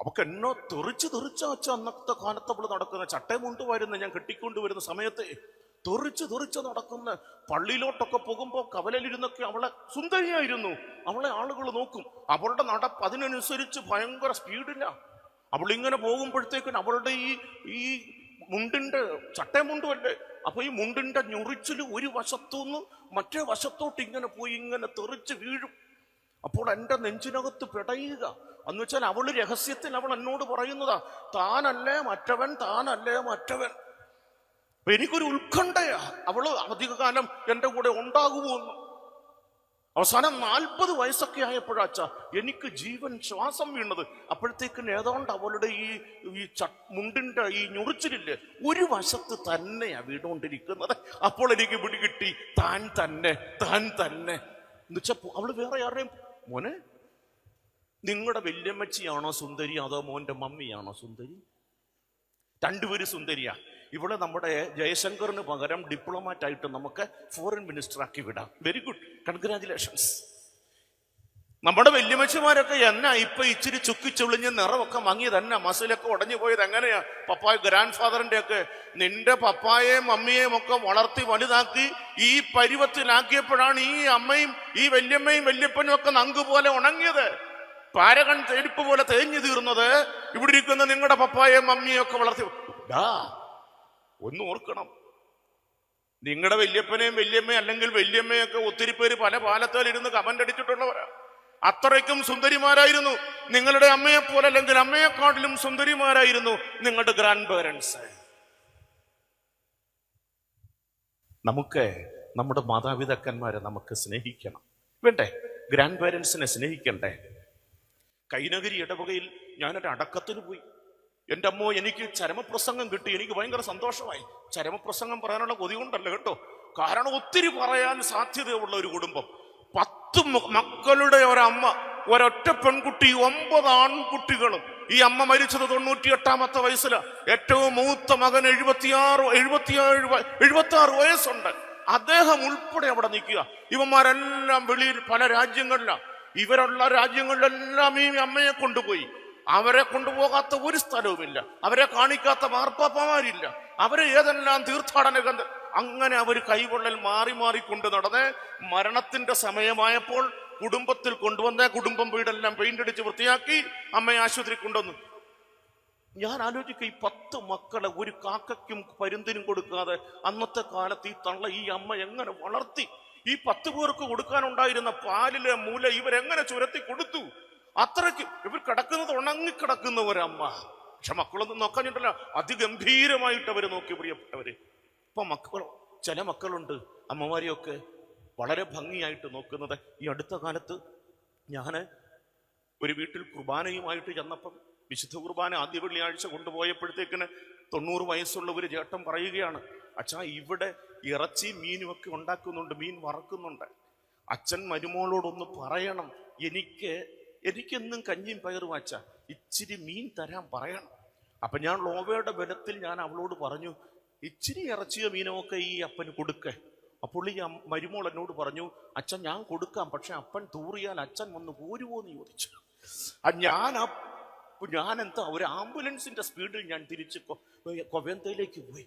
അവക്ക് എന്നോ തെറിച്ച് തെറിച്ച അച്ഛ അന്നത്തെ കാലത്ത് അവൾ നടക്കുന്ന. ചട്ടമുണ്ട് വരുന്ന ഞാൻ കെട്ടിക്കൊണ്ട് വരുന്ന സമയത്തെ. തെറിച്ച് തെറിച്ച് നടക്കുന്ന. പള്ളിയിലോട്ടൊക്കെ പോകുമ്പോൾ കവലയിലിരുന്നൊക്കെ അവളെ സുന്ദരിയായിരുന്നു. അവളെ ആളുകൾ നോക്കും. അവളുടെ നടപ്പ് അതിനനുസരിച്ച് ഭയങ്കര സ്പീഡില്ല അവളിങ്ങനെ പോകുമ്പോഴത്തേക്കും അവളുടെ ഈ ഈ മുണ്ടിന്റെ ചട്ടമുണ്ടുമല്ലേ അപ്പൊ ഈ മുണ്ടിന്റെ ഞൊറിച്ചിൽ ഒരു വശത്തുനിന്ന് മറ്റേ വശത്തോട്ട് ഇങ്ങനെ പോയി ഇങ്ങനെ തെറിച്ച് വീഴും. അപ്പോൾ എന്റെ നെഞ്ചിനകത്ത് പിടയുക. എന്ന് വെച്ചാൽ അവൾ രഹസ്യത്തിൽ അവൾ എന്നോട് പറയുന്നതാ താനല്ലേ മറ്റവൻ താനല്ലേ മറ്റവൻ. എനിക്കൊരു ഉത്കണ്ഠയാ. അവൾ അധികകാലം എന്റെ കൂടെ ഉണ്ടാകുമോ അവസാനം നാൽപ്പത് വയസ്സൊക്കെ ആയപ്പോഴാച്ച എനിക്ക് ജീവൻ ശ്വാസം വീണത്. അപ്പോഴത്തേക്കും ഏതാണ്ട് അവളുടെ ഈ ഈ ച മുണ്ടിന്റെ ഈ ഞുറിച്ചിലില്ലേ ഒരു വശത്ത് തന്നെയാണ് വീണുകൊണ്ടിരിക്കുന്നത്. അപ്പോൾ എനിക്ക് പിടികിട്ടി താൻ തന്നെ താൻ തന്നെ. എന്ന് വെച്ചാൽ അവൾ വേറെ ആരുടെയും മോനെ നിങ്ങളുടെ വല്യമ്മച്ചിയാണോ സുന്ദരി അതോ മോന്റെ മമ്മിയാണോ സുന്ദരി? രണ്ടുപേരും സുന്ദരിയാ. ഇവിടെ നമ്മുടെ ജയശങ്കറിന് പകരം ഡിപ്ലോമാറ്റ് ആയിട്ട് നമുക്ക് ഫോറിൻ മിനിസ്റ്റർ ആക്കി വിടാം. വെരി ഗുഡ് കൺഗ്രാചുലേഷൻസ് നമ്മുടെ വല്യമ്മച്ചിമാരൊക്കെ എന്നാ ഇപ്പൊ ഇച്ചിരി ചുക്കിച്ചുളിഞ്ഞ് നിറമൊക്കെ മങ്ങി തന്നെ മസിലൊക്കെ ഉടഞ്ഞു പോയത് എങ്ങനെയാ? പപ്പായ ഗ്രാൻഡ് ഫാദറിന്റെ ഒക്കെ നിന്റെ പപ്പായെയും അമ്മയേയും ഒക്കെ വളർത്തി വലുതാക്കി ഈ പരുവത്തിലാക്കിയപ്പോഴാണ് ഈ അമ്മയും ഈ വല്യമ്മയും വല്യപ്പനും ഒക്കെ നങ്ക് പോലെ ഉണങ്ങിയത്. പാരകൺ തേടിപ്പ് പോലെ തേഞ്ഞു തീർന്നത്. ഇവിടെ ഇരിക്കുന്ന നിങ്ങളുടെ പപ്പായെയും അമ്മയും ഒക്കെ വളർത്തി ഒന്ന് ഓർക്കണം. നിങ്ങളുടെ വല്യപ്പനെയും വല്യമ്മയും അല്ലെങ്കിൽ വല്യമ്മയൊക്കെ ഒത്തിരി പേര് പല പാലത്തേലിരുന്ന് കമന്റ് അടിച്ചിട്ടുള്ളവരാ. അത്രയ്ക്കും സുന്ദരിമാരായിരുന്നു. നിങ്ങളുടെ അമ്മയെ പോലെ അല്ലെങ്കിൽ അമ്മയെക്കാട്ടിലും സുന്ദരിമാരായിരുന്നു നിങ്ങളുടെ ഗ്രാൻഡ് പേരൻസ് നമുക്ക് നമ്മുടെ മാതാപിതാക്കന്മാരെ നമുക്ക് സ്നേഹിക്കണം. വേണ്ടേ? ഗ്രാൻഡ് പേരൻസിനെ സ്നേഹിക്കണ്ടേ? കൈനഗിരി ഇടവകയിൽ ഞാനൊരു അടക്കത്തിന് പോയി. എന്റെ അമ്മോ എനിക്ക് ചരമപ്രസംഗം കിട്ടി. എനിക്ക് ഭയങ്കര സന്തോഷമായി. ചരമപ്രസംഗം പറയാനുള്ള കൊതി കൊണ്ടല്ല കേട്ടോ. കാരണം ഒത്തിരി പറയാൻ സാധ്യതയുള്ള ഒരു കുടുംബം. പത്ത് മക്കളുടെ ഒരമ്മ ഒരൊറ്റ പെൺകുട്ടി ഒമ്പത് ആൺകുട്ടികളും. ഈ അമ്മ മരിച്ചത് തൊണ്ണൂറ്റി എട്ടാമത്തെ വയസ്സിൽ. ഏറ്റവും മൂത്ത മകൻ എഴുപത്തിയാറ് എഴുപത്തിയേഴ് വ- എഴുപത്തി ആറ് വയസ്സുണ്ട്. അദ്ദേഹം ഉൾപ്പെടെ അവിടെ നിൽക്കുക. ഇവന്മാരെല്ലാം വെളിയിൽ പല രാജ്യങ്ങളിലാണ് ഇവരുള്ള രാജ്യങ്ങളിലെല്ലാം ഈ അമ്മയെ കൊണ്ടുപോയി. അവരെ കൊണ്ടുപോകാത്ത ഒരു സ്ഥലവുമില്ല. അവരെ കാണിക്കാത്ത മാർപ്പാപ്പമാരില്ല. അവരെ ഏതെല്ലാം തീർത്ഥാടന കേന്ദ്ര അങ്ങനെ അവർ കൈവള്ളൽ മാറി മാറി കൊണ്ട് നടന്ന് മരണത്തിന്റെ സമയമായപ്പോൾ കുടുംബത്തിൽ കൊണ്ടുവന്ന കുടുംബം വീടെല്ലാം പെയിന്റ് അടിച്ച് വൃത്തിയാക്കി അമ്മയെ ആശുപത്രി കൊണ്ടുവന്നു. ഞാൻ ആലോചിക്കുക ഈ പത്ത് മക്കളെ ഒരു കാക്കയ്ക്കും പരുന്തിനും കൊടുക്കാതെ അന്നത്തെ കാലത്ത് ഈ തള്ള ഈ അമ്മ എങ്ങനെ വളർത്തി? ഈ പത്ത് പേർക്ക് കൊടുക്കാനുണ്ടായിരുന്ന പാലിലെ മൂല ഇവരെങ്ങനെ ചുരത്തി കൊടുത്തു? അത്രയ്ക്ക് ഇവർ കിടക്കുന്നത് ഉണങ്ങിക്കിടക്കുന്ന ഒരമ്മ പക്ഷെ മക്കളൊന്നും നോക്കാഞ്ഞിട്ടല്ല അതിഗംഭീരമായിട്ട് അവരെ നോക്കി പ്രിയപ്പെട്ടവര്. ഇപ്പൊ മക്കൾ ചില മക്കളുണ്ട് അമ്മമാരെയൊക്കെ വളരെ ഭംഗിയായിട്ട് നോക്കുന്നത്. ഈ അടുത്ത കാലത്ത് ഞാൻ ഒരു വീട്ടിൽ കുർബാനയുമായിട്ട് ചെന്നപ്പം വിശുദ്ധ കുർബാന ആദ്യ വെള്ളിയാഴ്ച കൊണ്ടുപോയപ്പോഴത്തേക്കിന് തൊണ്ണൂറ് വയസ്സുള്ള ഒരു ചേട്ടൻ പറയുകയാണ് അച്ഛാ ഇവിടെ ഇറച്ചി മീനും ഒക്കെ ഉണ്ടാക്കുന്നുണ്ട് മീൻ വറക്കുന്നുണ്ട്. അച്ഛൻ മരുമോളോടൊന്ന് പറയണം എനിക്ക് എനിക്കെന്നും കഞ്ഞിയും പയറും വാച്ച ഇച്ചിരി മീൻ തരാൻ പറയണം. അപ്പൊ ഞാൻ ലോവയുടെ ബലത്തിൽ ഞാൻ അവളോട് പറഞ്ഞു ഇച്ചിരി ഇറച്ചിയോ മീനോ ഒക്കെ ഈ അപ്പന് കൊടുക്കേ. അപ്പോൾ ഈ മരുമോൾ എന്നോട് പറഞ്ഞു അച്ഛൻ ഞാൻ കൊടുക്കാം പക്ഷെ അപ്പൻ തൂറിയാൽ അച്ഛൻ വന്ന് പോരുമോ എന്ന് ചോദിച്ചു. ഞാൻ ആ ഞാൻ എന്താ ഒരു ആംബുലൻസിന്റെ സ്പീഡിൽ ഞാൻ തിരിച്ച് കൊവ്യന്തയിലേക്ക് പോയി.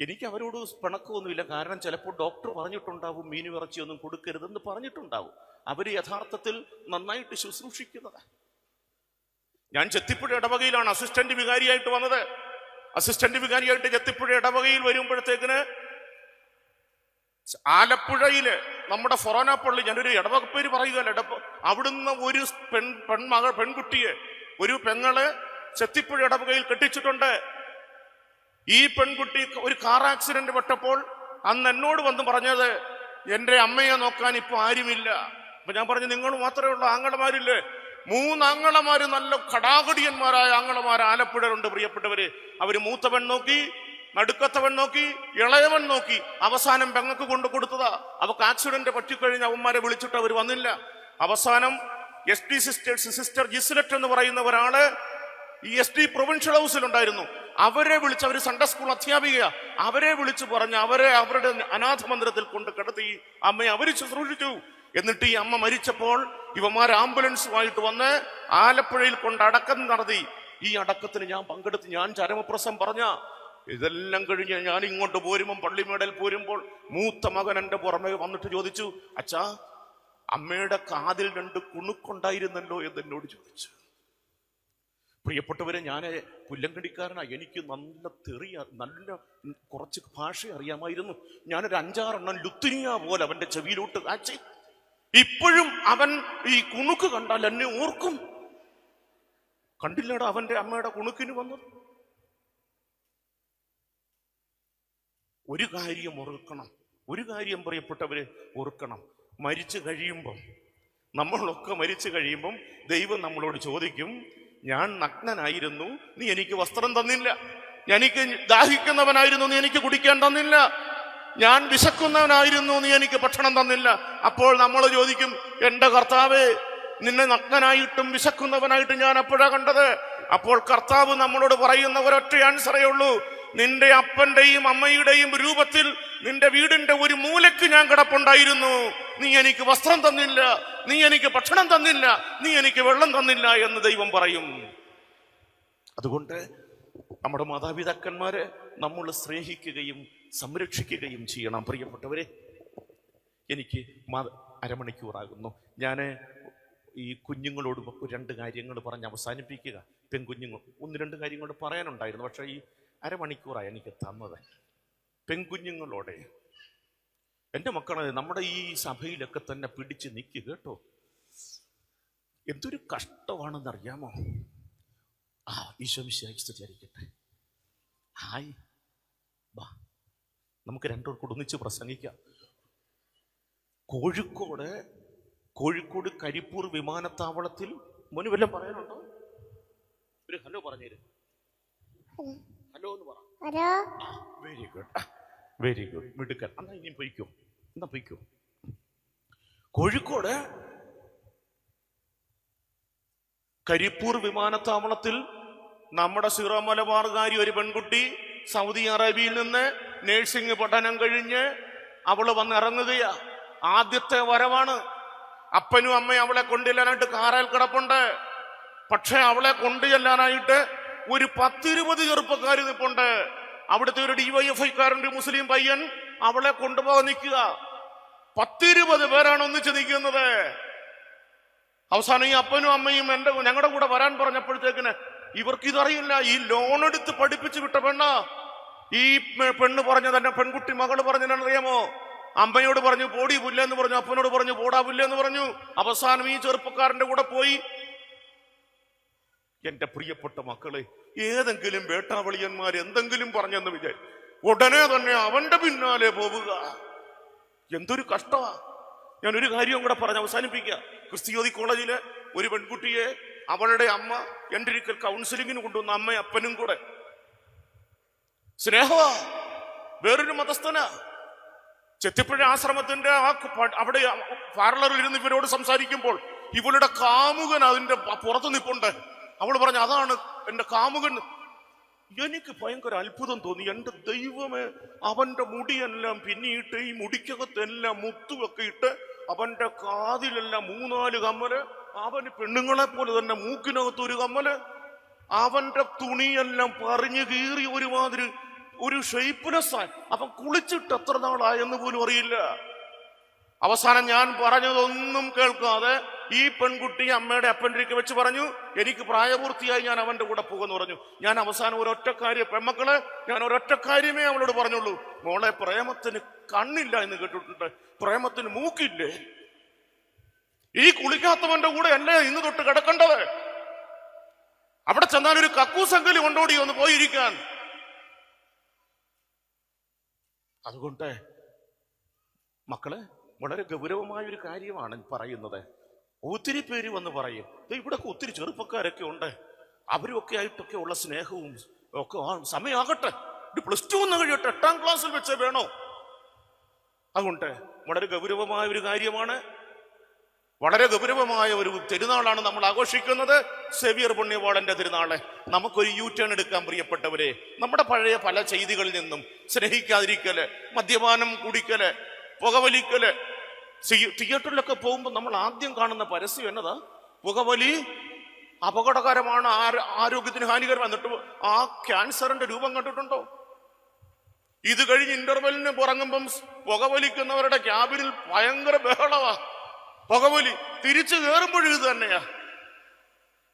എനിക്ക് അവരോട് പിണക്കമൊന്നുമില്ല. കാരണം ചിലപ്പോൾ ഡോക്ടർ പറഞ്ഞിട്ടുണ്ടാവും മീനും ഇറച്ചിയൊന്നും കൊടുക്കരുതെന്ന് പറഞ്ഞിട്ടുണ്ടാവും. അവർ യഥാർത്ഥത്തിൽ നന്നായിട്ട് ശുശ്രൂഷിക്കുന്നത്. ഞാൻ ചെത്തിപ്പുഴ ഇടവകയിലാണ് അസിസ്റ്റന്റ് വികാരിയായിട്ട് വന്നത്. അസിസ്റ്റന്റ് വികാരിയായിട്ട് ചെത്തിപ്പുഴ ഇടവകയിൽ വരുമ്പോഴത്തേക്കിന് ആലപ്പുഴയിൽ നമ്മുടെ ഫൊറോന പള്ളി ഞാനൊരു ഇടവക പേര് പറയുകയല്ല ഇടവ അവിടുന്ന് ഒരു പെൺ പെൺമകൾ പെൺകുട്ടിയെ ഒരു പെങ്ങൾ ചെത്തിപ്പുഴ ഇടവകയിൽ കെട്ടിച്ചിട്ടുണ്ട്. ഈ പെൺകുട്ടി ഒരു കാർ ആക്സിഡന്റ് പെട്ടപ്പോൾ അന്ന് എന്നോട് വന്ന് പറഞ്ഞത് എന്റെ അമ്മയെ നോക്കാൻ ഇപ്പൊ ആരുമില്ല. അപ്പൊ ഞാൻ പറഞ്ഞു നിങ്ങൾ മാത്രമേ ഉള്ളൂ ആങ്ങളമാരില്ലേ? മൂന്ന് നല്ല കടാകടിയന്മാരായ ആങ്ങളമാർ ആലപ്പുഴരുണ്ട് പ്രിയപ്പെട്ടവര്. അവർ മൂത്തവൻ നോക്കി നടുക്കത്തവൻ നോക്കി ഇളയവൻ നോക്കി. അവസാനം പെങ്ങക്ക് കൊണ്ടു കൊടുത്തതാ. അവക്ക് ആക്സിഡന്റ് പറ്റിക്കഴിഞ്ഞ് അവന്മാരെ വിളിച്ചിട്ട് അവർ വന്നില്ല. അവസാനം എസ് ടി സിസ്റ്റേഴ്സ് സിസ്റ്റർ ജിസ്ലറ്റ് എന്ന് പറയുന്ന ഒരാൾ ഈ എസ് ടി പ്രൊവിൻഷ്യൽ ഹൗസിലുണ്ടായിരുന്നു അവരെ വിളിച്ച് അവർ സൺഡേ സ്കൂൾ അധ്യാപിക അവരെ വിളിച്ചു പറഞ്ഞ് അവരെ അവരുടെ അനാഥ മന്ദിരത്തിൽ കൊണ്ട് കിടത്തി അമ്മയെ അവർ ശുശ്രൂഷിച്ചു എന്നിട്ട് ഈ അമ്മ മരിച്ചപ്പോൾ ഇവന്മാർ ആംബുലൻസുമായിട്ട് വന്ന് ആലപ്പുഴയിൽ കൊണ്ട് അടക്കം നടത്തി. ഈ അടക്കത്തിന് ഞാൻ പങ്കെടുത്ത് ഞാൻ ചരമപ്രസം പറഞ്ഞ ഇതെല്ലാം കഴിഞ്ഞ് ഞാൻ ഇങ്ങോട്ട് പോരുമ്പോൾ പള്ളിമേടൽ പോരുമ്പോൾ മൂത്ത മകൻ എന്റെ പുറമെ വന്നിട്ട് ചോദിച്ചു അച്ഛാ അമ്മയുടെ കാതിൽ രണ്ട് കുണുക്കുണ്ടായിരുന്നല്ലോ? എന്ന് എന്നോട് ചോദിച്ചു. പ്രിയപ്പെട്ടവരെ ഞാൻ പുല്ലങ്കടിക്കാരനാ. എനിക്ക് നല്ല തെറിയ നല്ല കുറച്ച് ഭാഷ അറിയാമായിരുന്നു. ഞാനൊരു അഞ്ചാറെണ്ണം ലുത്തിനിയ പോലെ അവന്റെ ചെവിയിലോട്ട് കാച്ചി ഇപ്പോഴും അവൻ ഈ കുണുക്ക് കണ്ടാൽ എന്നെ ഓർക്കും. കണ്ടില്ലട അവന്റെ അമ്മയുടെ കുണുക്കിന് വന്നത്. ഒരു കാര്യം ഓർക്കണം. ഒരു കാര്യം പ്രിയപ്പെട്ടവര് ഓർക്കണം. മരിച്ചു കഴിയുമ്പം നമ്മളൊക്കെ മരിച്ചു കഴിയുമ്പം ദൈവം നമ്മളോട് ചോദിക്കും ഞാൻ നഗ്നനായിരുന്നു നീ എനിക്ക് വസ്ത്രം തന്നില്ല. എനിക്ക് ദാഹിക്കുന്നവനായിരുന്നു നീ എനിക്ക് കുടിക്കാൻ തന്നില്ല. ഞാൻ വിശക്കുന്നവനായിരുന്നു നീ എനിക്ക് ഭക്ഷണം തന്നില്ല. അപ്പോൾ നമ്മൾ ചോദിക്കും എന്റെ കർത്താവേ നിന്നെ നഗ്നനായിട്ടും വിശക്കുന്നവനായിട്ടും ഞാൻ അപ്പോഴാ കണ്ടത്? അപ്പോൾ കർത്താവ് നമ്മളോട് പറയുന്ന ഒരൊറ്റ ആൻസറേ ഉള്ളൂ. നിന്റെ അപ്പന്റെയും അമ്മയുടെയും രൂപത്തിൽ നിന്റെ വീടിന്റെ ഒരു മൂലയ്ക്ക് ഞാൻ കിടപ്പുണ്ടായിരുന്നു. നീ എനിക്ക് വസ്ത്രം തന്നില്ല. നീ എനിക്ക് ഭക്ഷണം തന്നില്ല. നീ എനിക്ക് വെള്ളം തന്നില്ല എന്ന് ദൈവം പറയും. അതുകൊണ്ട് നമ്മുടെ മാതാപിതാക്കന്മാരെ നമ്മൾ സ്നേഹിക്കുകയും സംരക്ഷിക്കുകയും ചെയ്യണം. പ്രിയപ്പെട്ടവരെ എനിക്ക് അരമണിക്കൂറാകുന്നു. ഞാൻ ഈ കുഞ്ഞുങ്ങളോട് രണ്ട് കാര്യങ്ങൾ പറഞ്ഞ് അവസാനിപ്പിക്കുക. പെൺകുഞ്ഞുങ്ങൾ ഒന്ന് രണ്ട് കാര്യങ്ങൾ പറയാനുണ്ടായിരുന്നു. പക്ഷേ ഈ അരമണിക്കൂറായി എനിക്ക് തന്നത് പെൺകുഞ്ഞുങ്ങളോടെ. എന്റെ മക്കളെ നമ്മുടെ ഈ സഭയിലൊക്കെ തന്നെ പിടിച്ച് നിൽക്കുക കേട്ടോ. എന്തൊരു കഷ്ടമാണെന്നറിയാമോ ആ ഈശോമിശായി സ്തുതിയായിരിക്കട്ടെ. ഹായ്. വാ. നമുക്ക് രണ്ടുപേർ ഒന്നിച്ച് പ്രസംഗിക്കാം. കോഴിക്കോട് കോഴിക്കോട് കരിപ്പൂർ വിമാനത്താവളത്തിൽ മോന് വല്ലതും പറയാനുണ്ടോ? ഒരു ഹലോ പറഞ്ഞേര്. ഹലോ എന്ന് പറ. വെരി ഗുഡ് വെരി ഗുഡ് മിടുക്കൻ. എന്നാ ഇനിയും പൊയ്ക്കോ. എന്നാ പൊയ്ക്കോ. കോഴിക്കോട് കരിപ്പൂർ വിമാനത്താവളത്തിൽ നമ്മുടെ സിറോ മലബാർകാരി ഒരു പെൺകുട്ടി സൗദി അറേബ്യയിൽ നിന്ന് നേഴ്സിംഗ് പഠനം കഴിഞ്ഞ് അവൾ വന്ന് ഇറങ്ങുകയാ ആദ്യത്തെ വരവാണ്. അപ്പനും അമ്മയും അവളെ കൊണ്ടുചെല്ലാനായിട്ട് കാറയിൽ കിടപ്പുണ്ട്. പക്ഷെ അവളെ കൊണ്ടുചെല്ലാനായിട്ട് ഒരു പത്തിരുപത് ചെറുപ്പക്കാർ നിൽപ്പുണ്ട് അവിടുത്തെ ഒരു ഡിവൈഎഫ്ഐക്കാരന്റെ മുസ്ലിം പയ്യൻ അവളെ കൊണ്ടുപോകാൻ നിൽക്കുക. പത്തിരുപത് പേരാണ് ഒന്നിച്ച് നിൽക്കുന്നത്. അവസാനം ഈ അപ്പനും അമ്മയും എന്റെ ഞങ്ങളുടെ കൂടെ വരാൻ പറഞ്ഞപ്പോഴത്തേക്കിന് ഇവർക്ക് ഇതറിയില്ല ഈ ലോൺ എടുത്ത് പഠിപ്പിച്ചു വിട്ട പെണ്ണ. ഈ പെണ്ണ് പറഞ്ഞ തന്നെ പെൺകുട്ടി മകൾ പറഞ്ഞതിനറിയാമോ അമ്മയോട് പറഞ്ഞു പോടി പുല്ലെന്ന് പറഞ്ഞു അപ്പനോട് പറഞ്ഞു പോടാ പുല്ലെന്ന് പറഞ്ഞു. അവസാനം ഈ ചെറുപ്പക്കാരന്റെ കൂടെ പോയി. എന്റെ പ്രിയപ്പെട്ട മക്കളെ ഏതെങ്കിലും വേട്ടാവളിയന്മാർ എന്തെങ്കിലും പറഞ്ഞെന്ന് വിചാരിച്ചു ഉടനെ തന്നെ അവന്റെ പിന്നാലെ പോവുക. എന്തൊരു കഷ്ടമാ ഞാൻ ഒരു കാര്യം കൂടെ പറഞ്ഞ് അവസാനിപ്പിക്കുക ക്രിസ്ത്യോതി കോളേജിലെ ഒരു പെൺകുട്ടിയെ അവളുടെ അമ്മ എന്റെ ഒരിക്കൽ കൗൺസിലിങ്ങിന് കൊണ്ടുവന്ന അമ്മയും അപ്പനും കൂടെ സ്നേഹമാ വേറൊരു മതസ്ഥന. ചെത്തിപ്പുഴ ആശ്രമത്തിന്റെ ആ അവിടെ പാർലറിൽ ഇരുന്ന് ഇവരോട് സംസാരിക്കുമ്പോൾ ഇവളുടെ കാമുകൻ അതിന്റെ പുറത്ത് നിപ്പുണ്ട്. അവൾ പറഞ്ഞു അതാണ് എന്റെ കാമുകൻ. എനിക്ക് ഭയങ്കര അത്ഭുതം തോന്നി. എന്റെ ദൈവമേ അവന്റെ മുടിയെല്ലാം പിന്നിയിട്ട് ഈ മുടിക്കകത്തെല്ലാം മുത്തുമൊക്കെ ഇട്ട് അവന്റെ കാതിലെല്ലാം മൂന്നാൽ കമ്മൽ അവന് പെണ്ണുങ്ങളെ പോലെ തന്നെ മൂക്കിനകത്ത് ഒരു കമ്മൽ അവന്റെ തുണിയെല്ലാം പറഞ്ഞു കീറി ഒരുമാതിരി ഒരു ഷെയ്പ്നെസ് ആയി അവൻ കുളിച്ചിട്ട് എത്ര നാളായെന്ന് പോലും അറിയില്ല. അവസാനം ഞാൻ പറഞ്ഞതൊന്നും കേൾക്കാതെ ഈ പെൺകുട്ടി അമ്മയുടെ അപ്പന്റെ വെച്ച് പറഞ്ഞു എനിക്ക് പ്രായപൂർത്തിയായി ഞാൻ അവന്റെ കൂടെ പോകുമെന്ന് പറഞ്ഞു. ഞാൻ അവസാനം ഒരൊറ്റ കാര്യം പെമ്മക്കൾ ഞാൻ ഒരൊറ്റ കാര്യമേ അവളോട് പറഞ്ഞുള്ളൂ. മോളെ പ്രേമത്തിന് കണ്ണില്ല എന്ന് കേട്ടിട്ടുണ്ട്. പ്രേമത്തിന് മൂക്കില്ലേ? ഈ കുളിക്കാത്തവന്റെ കൂടെ എന്നെ ഇന്ന് തൊട്ട് കിടക്കേണ്ടത്? അവിടെ ചെന്നാൽ ഒരു കക്കൂസങ്കലി കൊണ്ടോടി ഒന്ന് പോയിരിക്കാൻ. അതുകൊണ്ട് മക്കളെ വളരെ ഗൗരവമായ ഒരു കാര്യമാണ് പറയുന്നത്. ഒത്തിരി പേര് വന്ന് പറയും "ദേ ഇവിടൊക്കെ ഒത്തിരി ചെറുപ്പക്കാരൊക്കെ ഉണ്ട്. അവരൊക്കെ ആയിട്ടൊക്കെ ഉള്ള സ്നേഹവും ഒക്കെ സമയമാകട്ടെ. ഇത് പ്ലസ് ടു ഒന്ന് കഴിയട്ടെ എട്ടാം ക്ലാസ്സിൽ വെച്ചേ വേണോ? അതുകൊണ്ട് വളരെ ഗൗരവമായ ഒരു കാര്യമാണ് വളരെ ഗൗരവമായ ഒരു തിരുനാളാണ് നമ്മൾ ആഘോഷിക്കുന്നത്. സെവിയർ പുണ്യവാളന്റെ തിരുനാളെ നമുക്കൊരു യൂ ടേൺ എടുക്കാൻ പ്രിയപ്പെട്ടവരെ നമ്മുടെ പഴയ പല ചെയ്തികളിൽ നിന്നും സ്നേഹിക്കാതിരിക്കൽ മദ്യപാനം കുടിക്കൽ പുകവലിക്കൽ തിയേറ്ററിലൊക്കെ പോകുമ്പോൾ നമ്മൾ ആദ്യം കാണുന്ന പരസ്യം എന്നതാ? പുകവലി അപകടകരമാണ് ആര- ആരോഗ്യത്തിന് ഹാനികരം എന്നിട്ട് ആ ക്യാൻസറിന്റെ രൂപം കണ്ടിട്ടുണ്ടോ? ഇത് കഴിഞ്ഞ് ഇന്റർവെല്ലിന് പുറങ്ങുമ്പം പുകവലിക്കുന്നവരുടെ ക്യാബിനിൽ ഭയങ്കര ബഹളമാ പുകവലി തിരിച്ചു കയറുമ്പോഴും ഇത് തന്നെയാ.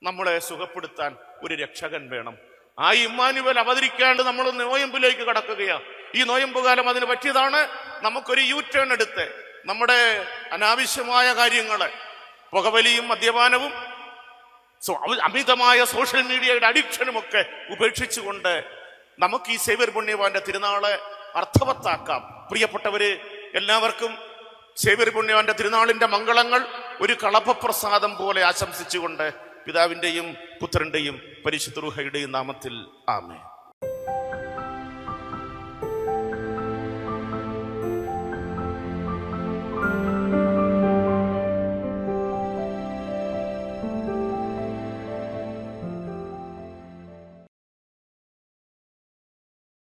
നമ്മളെ സുഖപ്പെടുത്താൻ ഒരു രക്ഷകൻ വേണം. ആ ഇമ്മാനുവൽ അവതരിക്കാണ്ട് നമ്മൾ നോയമ്പിലേക്ക് കടക്കുകയാ. ഈ നോയമ്പ് കാലം അതിന് പറ്റിയതാണ് നമുക്കൊരു യൂ ടേൺ എടുത്ത്. നമ്മുടെ അനാവശ്യമായ കാര്യങ്ങളെ പുകവലിയും മദ്യപാനവും അമിതമായ സോഷ്യൽ മീഡിയയുടെ അഡിക്ഷനും അഡിക്ഷനുമൊക്കെ ഉപേക്ഷിച്ചുകൊണ്ട് നമുക്ക് ഈ സേവ്യർ പുണ്യവാന്റെ തിരുനാളെ അർത്ഥവത്താക്കാം. പ്രിയപ്പെട്ടവര് എല്ലാവർക്കും സേവ്യർ പുണ്യവാന്റെ തിരുനാളിന്റെ മംഗളങ്ങൾ ഒരു കളഭപ്രസാദം പോലെ ആശംസിച്ചുകൊണ്ട് പിതാവിന്റെയും പുത്രന്റെയും പരിശുദ്ധ റുഹയുടെയും നാമത്തിൽ ആമേ